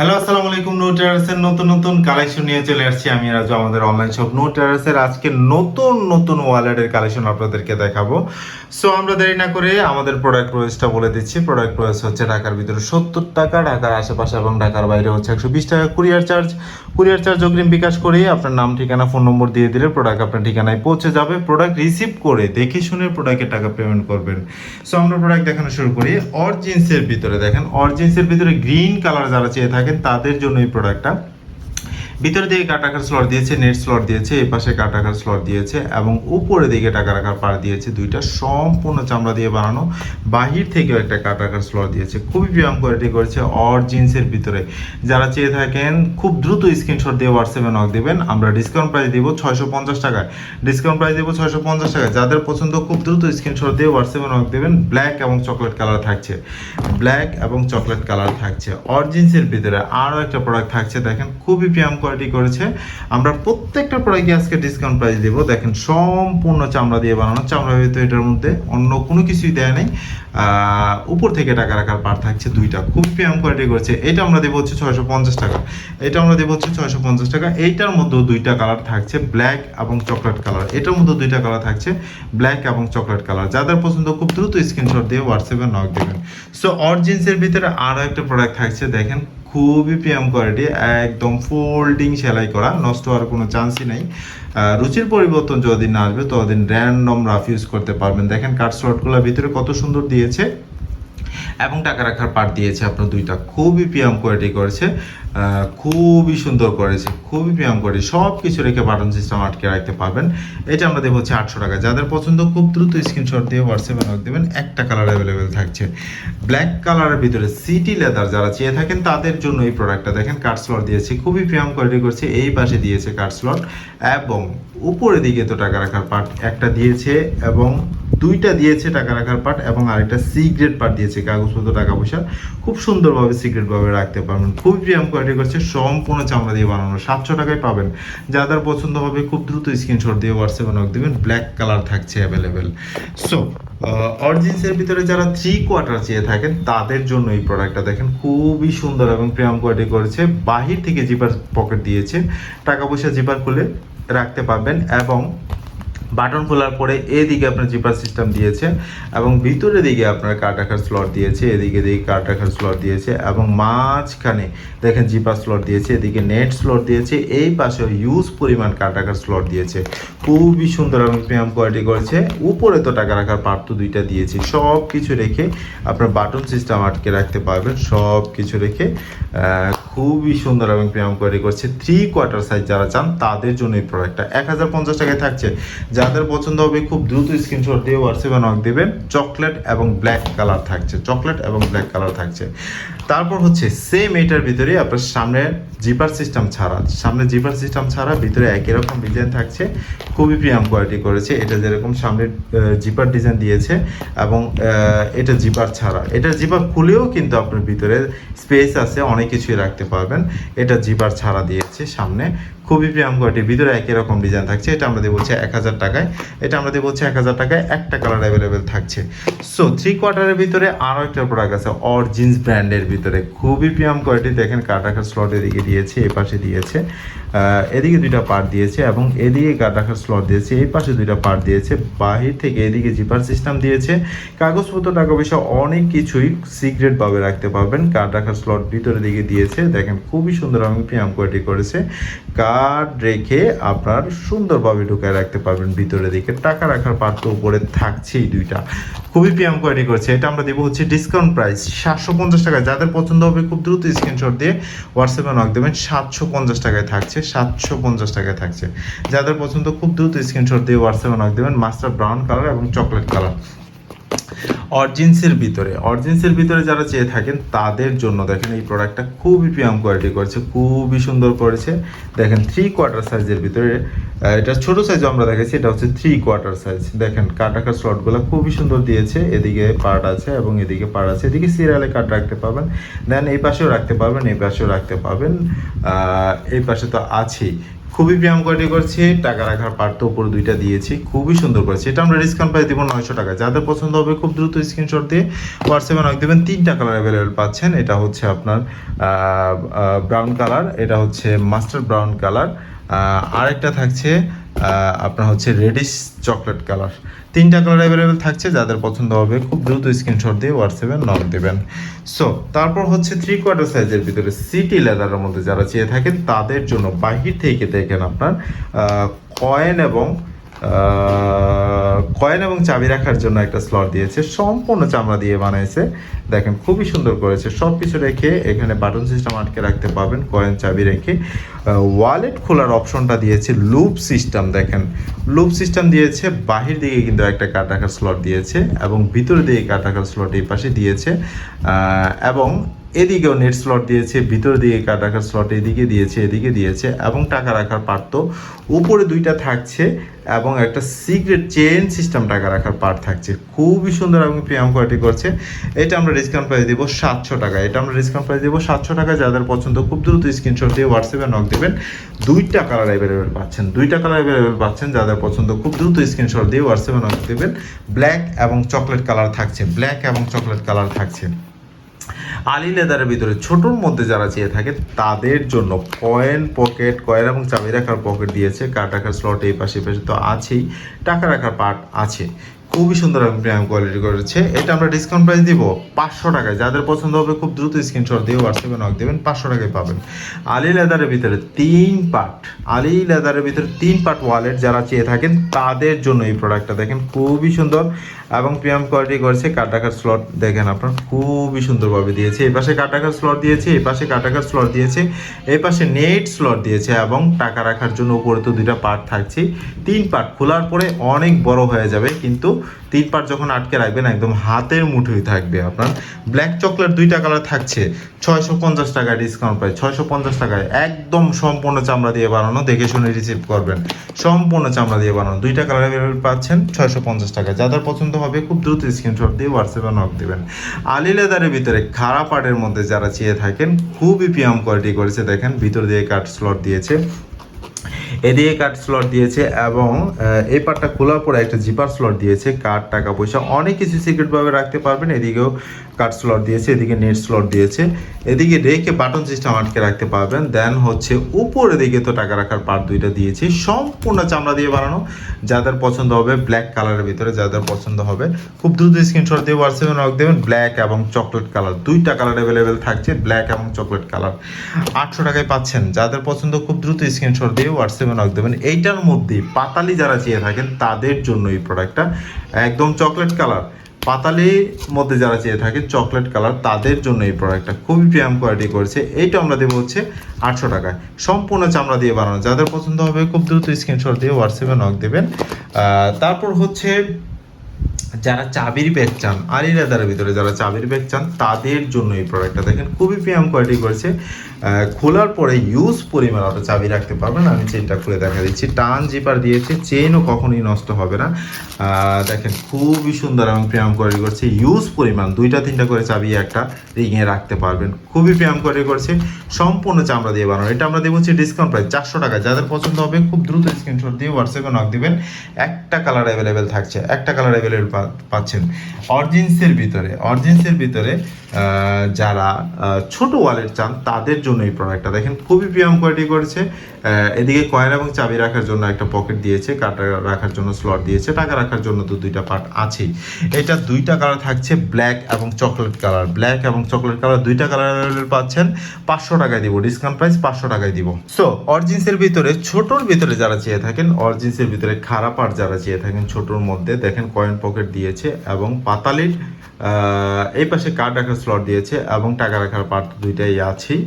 Hello, আসসালামু আলাইকুম no টেরাসের নতুন নতুন কালেকশন নিয়ে চলে আসছি আমি রাজু, আমাদের অনলাইন শপ নো টেরাসের আজকে নতুন নতুন ওয়ালেটের কালেকশন আপনাদেরকে দেখাবো। সো আমরা দেরি না করে আমাদের প্রোডাক্ট প্রাইসটা বলে দিচ্ছি। প্রোডাক্ট প্রাইস হচ্ছে ঢাকার ভিতরে সত্তর টাকা, ঢাকার আশেপাশে এবং ঢাকার বাইরে হচ্ছে একশো বিশ টাকা কুরিয়ার চার্জ কুরিয়ার চার্জ অগ্রিম বিকাশ করে আপনার নাম, ঠিকানা ফোন নম্বর দিয়ে দিলে প্রোডাক্ট আপনার ঠিকানায় পৌঁছে যাবে। প্রোডাক্ট রিসিভ করে দেখে শুনে প্রোডাক্টের টাকা পেমেন্ট করবেন। সো আমরা প্রোডাক্ট দেখানো শুরু করি। অরজিন্সের ভিতরে দেখেন অরজিন্সের ভিতরে গ্রিন কালার যারা চেয়ে থাকেন তাদের জন্য এই প্রোডাক্টটা ভিতরে দিকে কাটা রাখার স্লট দিয়েছে নেট স্লট দিয়েছে, এই পাশে কাটা স্লট দিয়েছে এবং উপরে দিকে টাকা রাখার পার দিয়েছে। দুইটা সম্পূর্ণ চামড়া দিয়ে বানানো। বাহির থেকেও একটা কাটা রাখার স্লট দিয়েছে। খুবই প্রিয়াম কোয়ালিটি করেছে অর জিন্সের ভিতরে। যারা চেয়ে থাকেন, খুব দ্রুত স্ক্রিনশট দিয়ে হোয়াটসঅ্যাপে নক দেবেন। আমরা ডিসকাউন্ট প্রাইস দিব ছয়শো পঞ্চাশ টাকায়। ডিসকাউন্ট প্রাইস দেবো ছয়শো পঞ্চাশ টাকায়। যাদের পছন্দ, খুব দ্রুত স্ক্রিনশট দিয়ে হোয়াটসঅ্যাপে নক দেবেন। ব্ল্যাক এবং চকলেট কালার থাকছে। ব্ল্যাক এবং চকলেট কালার থাকছে। অরজিন্সের ভিতরে আরও একটা প্রোডাক্ট থাকছে। দেখেন, খুবই প্রিয়াম কোয়ালিটি করেছে। আমরা প্রত্যেকটা প্রোডাক্টে আজকে ডিসকাউন্ট প্রাইস দেবো। দেখেন সম্পূর্ণ চামড়া দিয়ে বানানো। চামড়া হয়তো এটার মধ্যে অন্য কোনো কিছুই দেয় নাই। উপর থেকে টাকা রাখার পার থাকছে দুইটা। খুব প্রিয়াম কোয়ালিটি করেছে। এটা আমরা দেবো হচ্ছে ছয়শো পঞ্চাশ টাকা। এটা আমরা দেবো হচ্ছে ছয়শো পঞ্চাশ টাকা। এইটার মধ্যেও দুইটা কালার থাকছে ব্ল্যাক এবং চকলেট কালার এটার মধ্যে দুইটা কালার থাকছে ব্ল্যাক এবং চকলেট কালার যাদের পছন্দ, খুব দ্রুত স্ক্রিনশট দিয়ে হোয়াটসঅ্যাপে নক দেবেন। সো অরজিন্সের ভিতরে আরও একটা প্রোডাক্ট থাকছে, দেখেন, খুবই প্রিয়াম কোয়ালিটি একদম ফোল্ডিং সেলাই করা, নষ্ট হওয়ার কোনো চান্সই নাই। রুচির পরিবর্তন যতদিন না আসবে, ততদিন র্যান্ডম রাফ ইউজ করতে পারবেন। দেখেন কার্ড স্লটগুলোর ভিতরে কত সুন্দর দিয়েছে। এবং টাকা রাখার পার্ট দিয়েছে। আপনার দুইটা খুবই পিয়াম কোয়ালিটি করেছে। খুবই সুন্দর করেছে, খুবই পিয়াম করে সব কিছু রেখে বাটন সিস্টেম আটকে রাখতে পারবেন। এটা আমরা দেবো হচ্ছে আটশো টাকা। যাদের পছন্দ, খুব দ্রুত স্ক্রিনশট দিয়ে হোয়াটসঅ্যাপে নক দেবেন, একটা কালার অ্যাভেলেবেল থাকছে। ব্ল্যাক কালারের ভিতরে সিটি লেদার যারা চেয়ে থাকেন, তাদের জন্য এই প্রোডাক্টটা দেখেন কার্ড স্লট দিয়েছে, খুবই প্রিয়াম কোয়ালিটি করছে, এই পাশে দিয়েছে কার্ড স্লট এবং উপরের দিকে তো টাকা রাখার পার্ট একটা দিয়েছে, এবং দুইটা দিয়েছে টাকা রাখার পার্ট এবং আরেকটা সিগ্রেট পার্ট দিয়েছে, কাগজপত্র, টাকা পয়সা। খুব সুন্দরভাবে সিগ্রেট ভাবে রাখতে পারবেন। খুবই প্রিয়াম কোয়ালিটি করছে সম্পূর্ণ চামড়া দিয়ে বানানো। সাতশো টাকায় পাবেন। যাদের পছন্দ হবে খুব দ্রুত স্ক্রিনশট দিয়ে হোয়াটসঅ্যাপে নক দেবেন। ব্ল্যাক কালার থাকছে অ্যাভেলেবেল সো অরিজিন্সের ভিতরে যারা থ্রি কোয়ার্টার চেয়ে থাকেন, তাদের জন্য এই প্রোডাক্টটা দেখেন খুবই সুন্দর এবং প্রিয়াম কোয়ালিটি করেছে। বাহির থেকে জিপার পকেট দিয়েছে। টাকা পয়সা জিপার খুলে রাখতে পারবেন এবং বাটন খোলার পরে এদিকে আপনার জিপার সিস্টেম দিয়েছে এবং ভিতরের দিকে আপনার কার্ড রাখার স্লট দিয়েছে, এদিকে দিকে কার্ড রাখার স্লট দিয়েছে এবং মাঝখানে দেখেন জিপার স্লট দিয়েছে, এদিকে নেট স্লট দিয়েছে, এই পাশে ইউজ পরিমাণ কার্ড রাখার স্লট দিয়েছে। খুবই সুন্দর এবং প্রিয়াম কোয়ালিটি করেছে। উপরে তো টাকা রাখার পার্ট দুইটা দিয়েছে। সব কিছু রেখে আপনার বাটন সিস্টেম আটকে রাখতে পারবেন। সব কিছু রেখে খুবই সুন্দর এবং প্রিয়াম কোয়ালিটি করছে। থ্রি কোয়ার্টার সাইজ যারা চান, তাদের জন্য এই প্রোডাক্টটা এক হাজার পঞ্চাশ টাকায় থাকছে। যাদের পছন্দ হবে খুব দ্রুত স্ক্রিনশট দিয়ে হোয়াটসঅ্যাপে নক দেবেন। চকলেট এবং ব্ল্যাক কালার থাকছে। চকলেট এবং ব্ল্যাক কালার থাকছে। তারপর হচ্ছে সেম এটার ভিতরে আপনার সামনে জিপার সিস্টেম ছাড়া। সামনে জিপার সিস্টেম ছাড়া ভিতরে একই রকম ডিজাইন থাকছে। খুবই প্রিয়াম কোয়ালিটি করেছে। এটা যেরকম সামনে জিপার ডিজাইন দিয়েছে এবং এটা জিপার ছাড়া। এটা জিপার খুলেও কিন্তু আপনার ভিতরে স্পেস আছে, অনেক কিছুই রাখতে পারবেন। এটা জিপার ছাড়া দিয়েছে সামনে। খুবই প্রিয়াম কোয়ালিটির ভিতরে একই রকম ডিজাইন থাকছে। এটা আমরা দেবো হচ্ছে এক হাজার টাকায়। এটা আমরা দেবো হচ্ছে এক হাজার টাকায়। একটা কালার অ্যাভেলেবেল থাকছে। সো থ্রি কোয়ার্টারের ভিতরে আরও একটা প্রোডাক্ট আছে অর জিন্স ব্র্যান্ডের ভিতরে। খুবই প্রিয়াম কোয়ালিটি দেখেন কাটাকার স্লট এদিকে দিয়েছে এপাশে পাশে দিয়েছে। এদিকে দুইটা পার্ট দিয়েছে এবং এদিকে গার্ড রাখার স্লট দিয়েছে, এই পাশে দুইটা পার্ট দিয়েছে, বাহির থেকে এদিকে জিপার সিস্টেম দিয়েছে। কাগজপত্র টাকা পয়সা অনেক কিছুই সিক্রেট ভাবে রাখতে পারবেন। কার্ড রাখার স্লট ভিতরে দিকে দিয়েছে, দেখেন খুবই সুন্দর এবং প্রিয়াম কোয়ালিটি করেছে। কার্ড রেখে আপনার সুন্দরভাবে ঢুকায় রাখতে পারবেন ভিতরে দিকে। টাকা রাখার পাত্র উপরে থাকছেই দুইটা। খুবই প্রিয়াম কোয়ালিটি করেছে। এটা আমরা দেবো হচ্ছে ডিসকাউন্ট প্রাইস সাতশো পঞ্চাশ টাকা যাদের পছন্দ হবে খুব দ্রুত স্ক্রিনশট দিয়ে হোয়াটসঅ্যাপে নক দেবেন। সাতশো পঞ্চাশ টাকায় থাকছে। সাতশো পঞ্চাশ টাকায় থাকছে। যাদের পছন্দ, খুব দ্রুত স্ক্রিনশট দিয়ে হোয়াটসঅ্যাপে নক দেবেন। মাস্টার ব্রাউন কালার এবং চকলেট কালার অরজিন্সের ভিতরে অরজিন্সের ভিতরে যারা চেয়ে থাকেন, তাদের জন্য দেখেন এই প্রোডাক্টটা খুবই প্রিয়াম কোয়ালিটি করেছে, খুবই সুন্দর করেছে। দেখেন থ্রি কোয়ার্টার সাইজের ভিতরে এটা ছোট সাইজ আমরা দেখেছি এটা হচ্ছে থ্রি কোয়ার্টার সাইজ দেখেন কাট রাখার স্লটগুলো খুবই সুন্দর দিয়েছে এদিকে পার্ট আছে এবং এদিকে পার্ট আছে। এদিকে সিরিয়ালে কাট রাখতে পারবেন দেন এই পাশেও রাখতে পারবেন এই পাশেও রাখতে পারবেন আহ, এই পাশে তো আছেই। খুবই ব্যায়াম কোয়ালিটি করছে টাকা রাখার পার্ট তো উপরে দুইটা দিয়েছি খুবই সুন্দর করেছে। এটা আমরা ডিসকাউন্ট পাই দিব নয়শো টাকা। যাদের পছন্দ হবে খুব দ্রুত স্ক্রিনশট দিয়ে হোয়াটসঅ্যাপে নক দেবেন তিনটা কালার অ্যাভেলেবেল পাচ্ছেন। এটা হচ্ছে আপনার ব্রাউন কালার এটা হচ্ছে মাস্টার ব্রাউন কালার আরেকটা থাকছে আপনার হচ্ছে রেডিশ চকলেট কালার তিনটা কালার অ্যাভেলেবেল থাকছে, যাদের পছন্দ হবে, খুব দ্রুত স্ক্রিনশট দিয়ে হোয়াটসঅ্যাপে নক দেবেন। সো তারপর হচ্ছে থ্রি কোয়ার্টার সাইজের ভিতরে সিটি লেদারের মধ্যে যারা চেয়ে থাকেন, তাদের জন্য বাহির থেকে দেখেন আপনার কয়েন এবং কয়েন এবং চাবি রাখার জন্য একটা স্লট দিয়েছে। সম্পূর্ণ চামড়া দিয়ে বানাইছে। দেখেন, খুবই সুন্দর করেছে। সব কিছু রেখে এখানে বাটন সিস্টেম আটকে রাখতে পারবেন, কয়েন, চাবি রেখে। ওয়ালেট খোলার অপশনটা দিয়েছে লুপ সিস্টেম দেখেন। লুপ সিস্টেম দিয়েছে, বাহির দিকে কিন্তু একটা কাট রাখার স্লট দিয়েছে এবং ভিতর দিকে কাট রাখার স্লট এই পাশে দিয়েছে। এবং এদিকেও নেট স্লট দিয়েছে, ভিতর দিকে কাট রাখার স্লট এদিকে দিয়েছে এদিকে দিয়েছে এবং টাকা রাখার পার্ট তো উপরে দুইটা থাকছে এবং একটা সিক্রেট চেন সিস্টেম টাকা রাখার পার্ট থাকছে। খুবই সুন্দর এবং প্রিয়াম কোয়ালিটি করছে। এটা আমরা ডিসকাউন্ট প্রাইস দেবো সাতশো টাকা। এটা আমরা ডিসকাউন্ট প্রাইস দেবো সাতশো টাকা। যাদের পছন্দ, খুব দ্রুত স্ক্রিনশট দিয়ে হোয়াটসঅ্যাপে নক দেবেন। দুইটা কালার অ্যাভেলেবেল পাচ্ছেন। দুইটা কালার অ্যাভেলেবেল পাচ্ছেন। যাদের পছন্দ, খুব দ্রুত স্ক্রিনশট দিয়ে হোয়াটসঅ্যাপে নক দেবেন। ব্ল্যাক এবং চকলেট কালার থাকছে। ব্ল্যাক এবং চকলেট কালার থাকছে। আলি লেদারের ভিতরে ছোটোর মধ্যে যারা চেয়ে থাকে, তাদের জন্য কয়েন পকেট কয়েন এবং চাবি রাখার পকেট দিয়েছে। কার্ড রাখার স্লট এই পাশে পাশে তো আছেই। টাকা রাখার পার্ট আছে। খুবই সুন্দর এবং প্রিমিয়াম কোয়ালিটি করেছে। এটা আমরা ডিসকাউন্ট প্রাইস দিব পাঁচশো টাকায়। যাদের পছন্দ হবে, খুব দ্রুত স্ক্রিনশট দিয়ে হোয়াটসঅ্যাপে নক দেবেন, পাঁচশো টাকায় পাবেন। আলি লেদারের ভিতরে তিন পার্ট আলি লেদারের ভিতরে তিন পার্ট ওয়ালেট যারা চেয়ে থাকেন, তাদের জন্য এই প্রোডাক্টটা দেখেন, খুবই সুন্দর। এবং প্রিয়াম কোয়ালিটি করেছে কাটাকার স্লট দেখেন আপনার, খুবই সুন্দরভাবে দিয়েছে। এই পাশে কাট রাখার স্লট দিয়েছে, এই পাশে কাট রাখার স্লট দিয়েছে, এই পাশে নেট স্লট দিয়েছে এবং টাকা রাখার জন্য উপরে তো দুইটা পার্ট থাকছে। তিন পার্ট খোলার পরে অনেক বড় হয়ে যাবে, কিন্তু তিন পার্ট যখন আটকে রাখবেন, একদম হাতের মুঠোই থাকবে আপনার। ব্ল্যাক চকলেট দুইটা কালার থাকছে, ছয়শো পঞ্চাশ টাকায় ডিসকাউন্ট পাই ছয়শো পঞ্চাশ টাকায় একদম সম্পূর্ণ চামড়া দিয়ে বানানো, দেখে শুনে রিসিভ করবেন। সম্পূর্ণ চামড়া দিয়ে বানানো, দুইটা কালার পাচ্ছেন, ছয়শো পঞ্চাশ টাকায়। যাদের পছন্দ হবে খুব দ্রুত স্ক্রিনশট দিয়ে হোয়াটসঅ্যাপে নক দেবেন। আলি লেদারের ভিতরে খারাপ পাটের মধ্যে যারা চেয়ে থাকেন, খুবই পিয়াম কোয়ালিটি করেছে, দেখেন, ভিতর দিয়ে কাট স্লট দিয়েছে। এদিকে কার্ড স্লট দিয়েছে এবং এই পার্টটা খোলার পরে একটা জিপার স্লট দিয়েছে কার্ড টাকা, পয়সা, অনেক কিছু সিক্রেটভাবে রাখতে পারবেন। এদিকেও কার্ড স্লট দিয়েছে, এদিকে নেট স্লট দিয়েছে। এদিকে রেখে বাটন সিস্টেম আটকে রাখতে পারবেন। দেন হচ্ছে উপরে দিকে তো টাকা রাখার পার্ট দুইটা দিয়েছি। সম্পূর্ণ চামড়া দিয়ে বানানো। যাদের পছন্দ হবে ব্ল্যাক কালারের ভিতরে, যাদের পছন্দ হবে, খুব দ্রুত স্ক্রিনশট দিয়ে হোয়াটসঅ্যাপে নক দেবেন। ব্ল্যাক এবং চকলেট কালার দুইটা কালার অ্যাভেলেবেল থাকছে ব্ল্যাক এবং চকলেট কালার আটশো টাকায় পাচ্ছেন। যাদের পছন্দ, খুব দ্রুত স্ক্রিনশট দিয়ে হোয়াটসঅ্যাপে নক দেবেন। এইটার মধ্যে পাতালি যারা চেয়ে থাকেন, তাদের জন্য এই প্রোডাক্টটা একদম চকলেট কালার পাতালির মধ্যে যারা চেয়ে থাকে চকলেট কালার তাদের জন্য এই প্রোডাক্টটা খুবই প্রিয়াম কোয়ালিটি করেছে। এইটা আমরা দেবো হচ্ছে আটশো টাকায়। সম্পূর্ণ চামড়া দিয়ে বানানো। যাদের পছন্দ হবে, খুব দ্রুত স্ক্রিনশট দিয়ে হোয়াটসঅ্যাপে নক দেবেন। তারপর হচ্ছে যারা চাবির ব্যাগ চান, আলি লেদারের ভিতরে যারা চাবির ব্যাগ চান, তাদের জন্য এই প্রোডাক্টটা দেখেন খুবই প্রিয়াম কোয়ালিটি করেছে। খোলার পরে ইউজ পরিমাণ অত চাবি রাখতে পারবেন। আমি চেনটা খুলে দেখা দিচ্ছি। টান জিপার দিয়েছে চেনও কখনোই নষ্ট হবে না। দেখেন খুবই সুন্দর এবং প্রিয়াম কোয়ালিটি করছে। ইউজ পরিমাণ, দুইটা তিনটা করে চাবি একটা রিংয়ে রাখতে পারবেন। খুবই প্রিয়াম কোয়ালিটি করছে। সম্পূর্ণ চামড়া দিয়ে বানানো। এটা আমরা দেবো হচ্ছে ডিসকাউন্ট প্রাইস চারশো টাকা। যাদের পছন্দ হবে, খুব দ্রুত স্ক্রিনশট দিয়ে হোয়াটসঅ্যাপে নক দিবেন। একটা কালার অ্যাভেলেবেল থাকছে। একটা কালার অ্যাভেলেবেল পাচ্ছেন। অরজিন্সের ভিতরে অরজিন্সের ভিতরে যারা ছোট ওয়ালেট চান, তাদের জন্য এই প্রোডাক্টটা দেখেন, খুবই প্রিয়াম কোয়ালিটি করেছে। এদিকে কয়েন এবং চাবি রাখার জন্য একটা পকেট দিয়েছে কাটা রাখার জন্য স্লট দিয়েছে, টাকা রাখার জন্য তো দুইটা পার্ট আছেই। এটা দুইটা কালার থাকছে ব্ল্যাক এবং চকলেট কালার ব্ল্যাক এবং চকলেট কালার দুইটা কালার পাচ্ছেন, পাঁচশো টাকায় দিব ডিসকাউন্ট প্রাইস পাঁচশো টাকায় দিব। সো অরজিন্সের ভিতরে, ছোটোর ভিতরে যারা চেয়ে থাকেন অরজিন্সের ভিতরে খারাপ আর যারা চেয়ে থাকেন, ছোটোর মধ্যে দেখেন কয়েন পকেট দিয়েছে এবং পাতালির এই পাশে কার্ড রাখার স্লট দিয়েছে এবং টাকা রাখার পার্ট দুইটাই আছেই।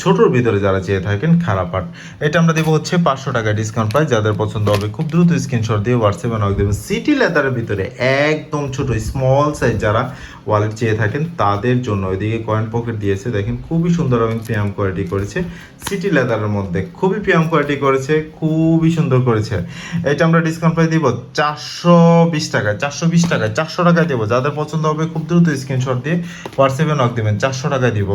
ছোটোর ভিতরে যারা চেয়ে থাকেন, খারাপ পার্ট এটা আমরা দেবো হচ্ছে পাঁচশো টাকা ডিসকাউন্ট প্রাইস যাদের পছন্দ হবে খুব দ্রুত স্ক্রিনশট দিয়ে হোয়াটসঅ্যাপে নক দেবেন। সিটি লেদারের ভিতরে একদম ছোট স্মল সাইজ যারা ওয়ালেট চেয়ে থাকেন, তাদের জন্য। ওইদিকে কয়েন পকেট দিয়েছে, দেখেন খুবই সুন্দর এবং প্রিয়াম কোয়ালিটি করেছে। সিটি লেদারের মধ্যে খুবই প্রিয়াম কোয়ালিটি করেছে, খুবই সুন্দর করেছে। এটা আমরা ডিসকাউন্ট প্রাইস দিব চারশো বিশ টাকায়, চারশো বিশ টাকায়, চারশো টাকায় দেবো। যাদের পছন্দ হবে খুব দ্রুত স্ক্রিনশট দিয়ে হোয়াটসঅ্যাপে নক দেবেন, চারশো টাকায় দিব।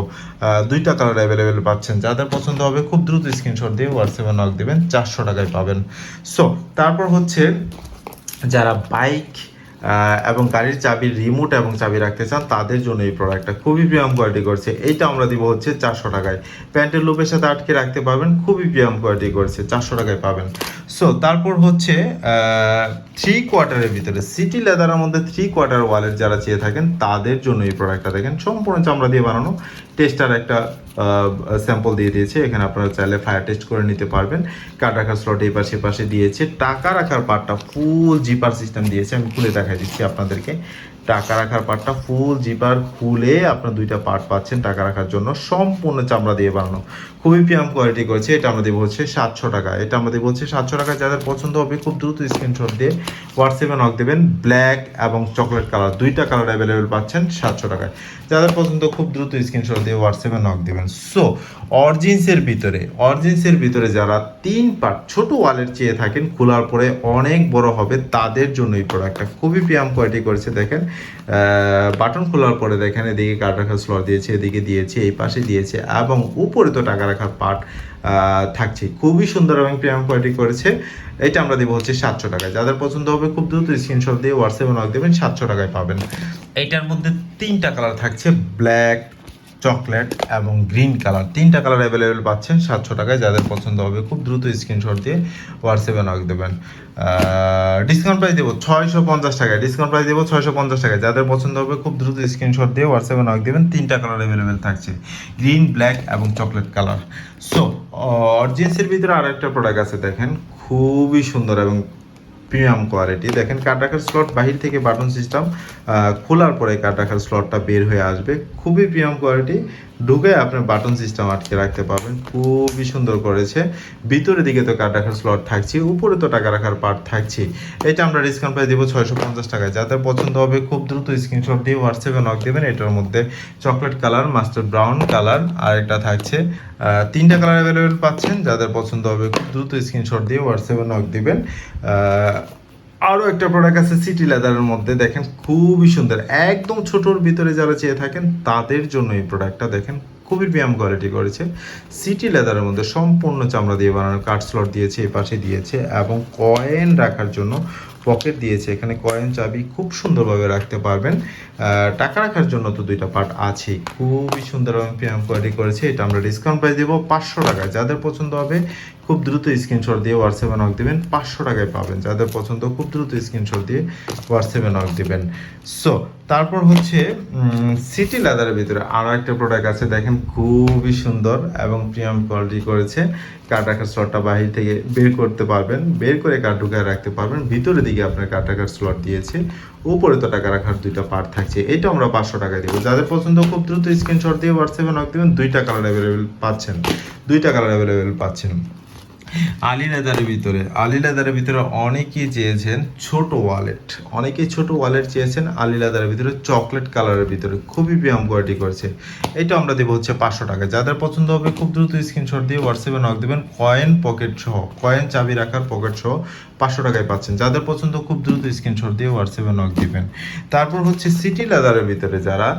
দুইটা কালার অ্যাভেলেবেল পাচ্ছেন। যাদের পছন্দ হবে খুব দ্রুত স্ক্রিনশট দিয়ে হোয়াটসঅ্যাপে নক দেবেন, চারশো টাকায় পাবেন। সো তারপর হচ্ছে যারা বাইক এবং গাড়ির চাবির রিমোট এবং চাবি রাখতে চান, তাদের জন্য এই প্রোডাক্টটা খুবই প্রিয়াম কোয়ালিটি করছে এইটা আমরা দিব হচ্ছে চারশো টাকায়। প্যান্টের লুপের সাথে আটকে রাখতে পারবেন, খুবই প্রিয়াম কোয়ালিটি করছে চারশো টাকায় পাবেন। সো তারপর হচ্ছে থ্রি কোয়ার্টারের ভিতরে সিটি লেদারের মধ্যে থ্রি কোয়ার্টার ওয়ালেট যারা চেয়ে থাকেন, তাদের জন্য এই প্রোডাক্টটা দেখেন। সম্পূর্ণ চামড়া দিয়ে বানানো। টেস্টার একটা স্যাম্পল দিয়ে দিয়েছে। এখানে আপনারা চাইলে ফায়ার টেস্ট করে নিতে পারবেন। কার্ড রাখার স্লট এই পাশে পাশে দিয়েছে। টাকা রাখার পার্টটা ফুল জিপার সিস্টেম দিয়েছে। আমি খুলে দেখাই দিচ্ছি আপনাদেরকে। টাকা রাখার পার্টটা ফুল জিপার খুলে আপনার দুইটা পার্ট পাচ্ছেন টাকা রাখার জন্য। সম্পূর্ণ চামড়া দিয়ে বানানো। খুবই প্রিয়াম কোয়ালিটি করেছে, এটা আমরা দেবো হচ্ছে সাতশো টাকা। এটা আমরা দেবো হচ্ছে সাতশো টাকা যাদের পছন্দ হবে খুব দ্রুত স্ক্রিনশট দিয়ে হোয়াটসঅ্যাপে নক দেবেন ব্ল্যাক এবং চকলেট কালার দুইটা কালার অ্যাভেলেবেল পাচ্ছেন সাতশো টাকায়। যাদের পছন্দ খুব দ্রুত স্ক্রিনশট দিয়ে হোয়াটসঅ্যাপে নক দেবেন। সো অরজিন্সের ভিতরে অরজিন্সের ভিতরে যারা তিন পার্ট ছোট ওয়ালেট চেয়ে থাকেন, খোলার পরে অনেক বড় হবে, তাদের জন্য এই প্রোডাক্টটা খুবই প্রিয়াম কোয়ালিটি করেছে, দেখেন। বাটন খোলার পরে দেখেন, এদিকে কার্ড রাখার স্লট দিয়েছে, এদিকে দিয়েছে, এই পাশে দিয়েছে, এবং উপরে তো টাকা রাখার পার্ট থাকছে খুবই সুন্দর এবং প্রিয়াম কোয়ালিটি করেছে। এটা আমরা দেবো হচ্ছে সাতশো টাকায়। যাদের পছন্দ হবে খুব দ্রুত স্ক্রিনশট দিয়ে হোয়াটসঅ্যাপে নক দেবেন, সাতশো টাকায় পাবেন। এইটার মধ্যে তিনটা কালার থাকছে ব্ল্যাক চকলেট এবং গ্রিন কালার। তিনটা কালার অ্যাভেলেবেল পাচ্ছেন, সাতশো টাকায়। যাদের পছন্দ হবে, খুব দ্রুত স্ক্রিনশট দিয়ে হোয়াটসঅ্যাপে নক দেবেন। ডিসকাউন্ট প্রাইস দেবো ছয়শো পঞ্চাশ টাকায়। ডিসকাউন্ট প্রাইস দেবো ছয়শো পঞ্চাশ টাকায়। যাদের পছন্দ হবে, খুব দ্রুত স্ক্রিনশট দিয়ে হোয়াটসঅ্যাপে নক দেবেন। তিনটা কালার অ্যাভেলেবেল থাকছে, গ্রিন ব্ল্যাক এবং চকলেট কালার। সো অরিজিন্সের ভিতরে আর একটা প্রোডাক্ট আছে, দেখেন। খুবই সুন্দর এবং প্রিমিয়াম কোয়ালিটি দেখেন কার্ড রাখার স্লট বাহির থেকে বাটন সিস্টেম খোলার পরে কার্ড রাখার স্লটটা বের হয়ে আসবে। খুবই প্রিমিয়াম কোয়ালিটি ঢুকে আপনার বাটন সিস্টেম আটকে রাখতে পারবেন। খুবই সুন্দর করেছে। ভিতরের দিকে তো কার্ড রাখার স্লট থাকছে, উপরে তো টাকা রাখার পার্ট থাকছে। এটা আমরা ডিসকাউন্ট প্রাইস দেবো ছয়শো পঞ্চাশ টাকায়। যাদের পছন্দ হবে, খুব দ্রুত স্ক্রিনশট দিয়ে হোয়াটসঅ্যাপে নক দেবেন। এটার মধ্যে chocolate colour master brown colour আর একটা থাকছে তিনটা কালার অ্যাভেলেবেল পাচ্ছেন। যাদের পছন্দ হবে, খুব দ্রুত স্ক্রিনশট দিয়ে হোয়াটসঅ্যাপে নক দিবেন। আরও একটা প্রোডাক্ট আছে সিটি লেদারের মধ্যে, দেখেন খুবই সুন্দর। একদম ছোটোর ভিতরে যারা চেয়ে থাকেন, তাদের জন্য এই প্রোডাক্টটা দেখেন খুবই ব্যায়াম কোয়ালিটি করেছে। সিটি লেদারের মধ্যে সম্পূর্ণ চামড়া দিয়ে বানানো কাঠ স্লট দিয়েছে এই পাশে দিয়েছে এবং কয়েন রাখার জন্য পকেট দিয়েছে। এখানে কয়েন চাবি খুব সুন্দরভাবে রাখতে পারবেন। টাকা রাখার জন্য তো দুইটা পার্ট আছে। খুবই সুন্দর এবং প্রিয়াম কোয়ালিটি করেছে। এটা আমরা ডিসকাউন্ট প্রাইস দেবো পাঁচশো টাকায়। যাদের পছন্দ হবে খুব দ্রুত স্ক্রিনশট দিয়ে হোয়াটসঅ্যাপে নক দেবেন। পাঁচশো টাকায় পাবেন। যাদের পছন্দ, খুব দ্রুত স্ক্রিনশট দিয়ে হোয়াটসঅ্যাপে নক দেবেন। সো তারপর হচ্ছে সিটি লাদারের ভিতরে আরও একটা প্রোডাক্ট আছে। দেখেন খুবই সুন্দর এবং প্রিমিয়াম কোয়ালিটি করেছে। কার্ড রাখার স্লটটা বাহির থেকে বের করতে পারবেন। বের করে কার্ড ঢুকায় রাখতে পারবেন। ভিতরের দিকে আপনার কার্ড রাখার স্লট দিয়েছে। উপরে তো টাকা রাখার দুইটা পার্ট থাকছে। এটা আমরা পাঁচশো টাকায় দেবো। যাদের পছন্দ, খুব দ্রুত স্ক্রিনশট দিয়ে হোয়াটসঅ্যাপে নক দেবেন। দুইটা কালার অ্যাভেলেবেল পাচ্ছেন। দুইটা কালার অ্যাভেলেবেল পাচ্ছেন। আলি লেদারের ভিতরে। আলি লেদারের ভিতরে অনেকেই চেয়েছেন ছোট ওয়ালেট অনেকেই ছোট ওয়ালেট চেয়েছেন আলি লেদারের ভিতরে চকলেট কালারের ভিতরে। খুবই প্রিয়াম কোয়ালিটি করছে। এটা আমরা দেবো হচ্ছে পাঁচশো টাকা। যাদের পছন্দ হবে খুব দ্রুত স্ক্রিনশট দিয়ে হোয়াটসঅ্যাপে নক দেবেন। কয়েন পকেট সহ কয়েন চাবি রাখার পকেট সহ পাঁচশো টাকায় পাচ্ছেন। যাদের পছন্দ, খুব দ্রুত স্ক্রিনশট দিয়ে হোয়াটসঅ্যাপে নক দিবেন। তারপর হচ্ছে সিটি লেদারের ভিতরে যারা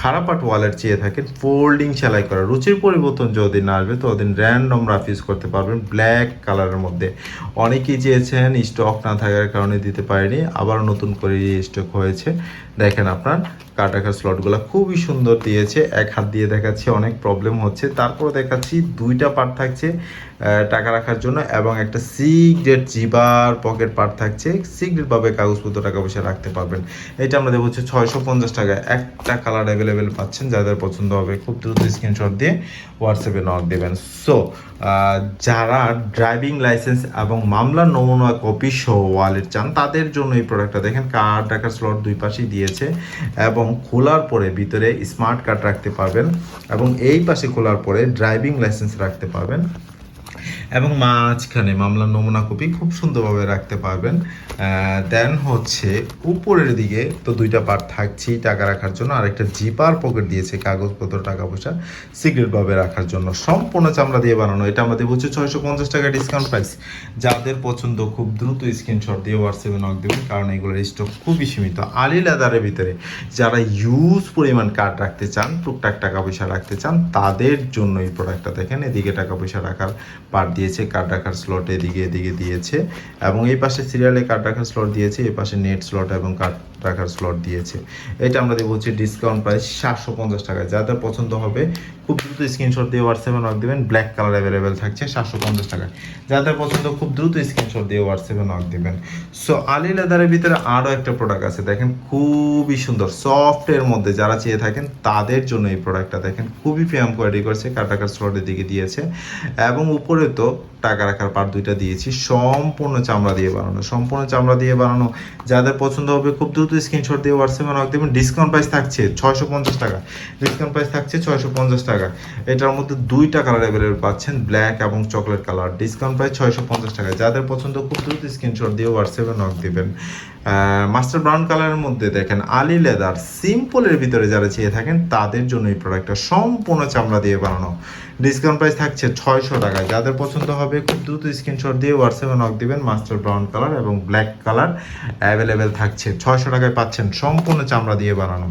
খারাপাট ওয়ালেট চেয়ে থাকেন ফোল্ডিং সেলাই করা। রুচির পরিবর্তন যদি না আসবে ততদিন র্যান্ডম রাফ ইউজ করতে পারবেন ব্ল্যাক কালারের মধ্যে। অনেকেই চেয়েছেন স্টক না থাকার কারণে দিতে পারেনি আবার নতুন করে স্টক হয়েছে। দেখেন আপনার কার্ড রাখার স্লটগুলো খুবই সুন্দর দিয়েছে। এক হাত দিয়ে দেখাচ্ছি অনেক প্রবলেম হচ্ছে। তারপর দেখাচ্ছি দুইটা পার্ট থাকছে টাকা রাখার জন্য এবং একটা সিগ্রেট জিবার পকেট পার্ট থাকছে। সিগ্রেটভাবে কাগজপত্র, টাকা পয়সা রাখতে পারবেন। এটা আমরা দেবো হচ্ছে ছয়শো পঞ্চাশ টাকায় একটা কালার অ্যাভেলেবেল পাচ্ছেন, যাদের পছন্দ হবে খুব দ্রুত স্ক্রিনশট দিয়ে হোয়াটসঅ্যাপে নক দেবেন। সো যারা ড্রাইভিং লাইসেন্স এবং মামলার নমুনা কপি সহ ওয়ালেট চান, তাদের জন্য এই প্রোডাক্টটা দেখেন। কার্ড রাখার স্লট দুই পাশেই দিয়েছে এবং খোলার পরে ভিতরে স্মার্ট কার্ড রাখতে পারবেন এবং এই পাশে খোলার পরে ড্রাইভিং লাইসেন্স রাখতে পারবেন। এবং মাঝখানে মামলার নমুনা কপি খুব সুন্দরভাবে রাখতে পারবেন। দেন হচ্ছে উপরের দিকে তো দুইটা পার্ট থাকছেই টাকা রাখার জন্য। আর একটা জিপার পকেট দিয়েছে কাগজপত্র, টাকা পয়সা সিক্রেটভাবে রাখার জন্য। সম্পূর্ণ চামড়া দিয়ে বানানো। এটা আমরা দেবো হচ্ছে ছয়শো পঞ্চাশ টাকা ডিসকাউন্ট প্রাইস যাদের পছন্দ খুব দ্রুত স্ক্রিনশট দিয়ে হোয়াটসঅ্যাপে নক দেবেন, কারণ এগুলোর স্টক খুবই সীমিত। আলি লেদারের ভিতরে যারা ইউজ পরিমাণ কার্ড রাখতে চান, টুকটাক টাকা পয়সা রাখতে চান, তাদের জন্য এই প্রোডাক্টটা দেখেন। এদিকে টাকা পয়সা রাখার পার্ট দিয়েছে কার্ড রাখার স্লট এদিকে এদিকে দিয়েছে এবং এই পাশে সিরিয়ালে কার্ড রাখার স্লট দিয়েছে, এই পাশে নেট স্লট এবং কার্ড রাখার স্লট দিয়েছে। এটা আমরা দেবো হচ্ছে ডিসকাউন্ট প্রাইস সাতশো পঞ্চাশ টাকায় যাদের পছন্দ হবে, খুব দ্রুত স্ক্রিনশট দিয়ে হোয়াটসঅ্যাপে নক দেবেন ব্ল্যাক কালার অ্যাভেলেবেল থাকছে সাতশো পঞ্চাশ টাকায়। যাদের পছন্দ, খুব দ্রুত স্ক্রিনশট দিয়ে হোয়াটসঅ্যাপে নক দেবেন। সো আলি লেদারের ভিতরে আরও একটা প্রোডাক্ট আছে, দেখেন খুবই সুন্দর সফটের মধ্যে যারা চেয়ে থাকেন, তাদের জন্য এই প্রোডাক্টটা দেখেন, খুবই প্রিয়াম কোয়ালিটি করেছে কাটাকার স্লটের দিকে দিয়েছে। এবং উপরে তো টাকা রাখার পার দুইটা দিয়েছি। সম্পূর্ণ চামড়া দিয়ে বানানো, সম্পূর্ণ চামড়া দিয়ে বানানো। যাদের পছন্দ হবে খুব দ্রুত স্ক্রিনশট দিয়ে হোয়াটসঅ্যাপে নক দেবেন। ডিসকাউন্ট প্রাইস থাকছে ছয়শো পঞ্চাশ টাকা। ডিসকাউন্ট প্রাইস থাকছে ছয়শো পঞ্চাশ টাকা। এটার মধ্যে দুইটা কালার অ্যাভেলেবেল পাচ্ছেন ব্ল্যাক এবং চকলেট কালার ডিসকাউন্ট প্রাইস ছয়শো পঞ্চাশ টাকা। যাদের পছন্দ খুব দ্রুত স্ক্রিনশট দিয়ে হোয়াটসঅ্যাপে নক দেবেন। মাস্টার ব্রাউন কালারের মধ্যে দেখেন, আলি লেদার সিম্পলের ভিতরে যারা চেয়ে থাকেন, তাদের জন্য এই প্রোডাক্টটা সম্পূর্ণ চামড়া দিয়ে বানানো। ডিসকাউন্ট প্রাইস থাকছে ছয়শো টাকা যাদের পছন্দ হবে, খুব দ্রুত স্ক্রিনশট দিয়ে হোয়াটসঅ্যাপে নক দিবেন মাস্টার ব্রাউন কালার এবং ব্ল্যাক কালার অ্যাভেলেবেল থাকছে। ছয়শো টাকায় পাচ্ছেন সম্পূর্ণ চামড়া দিয়ে বানানো।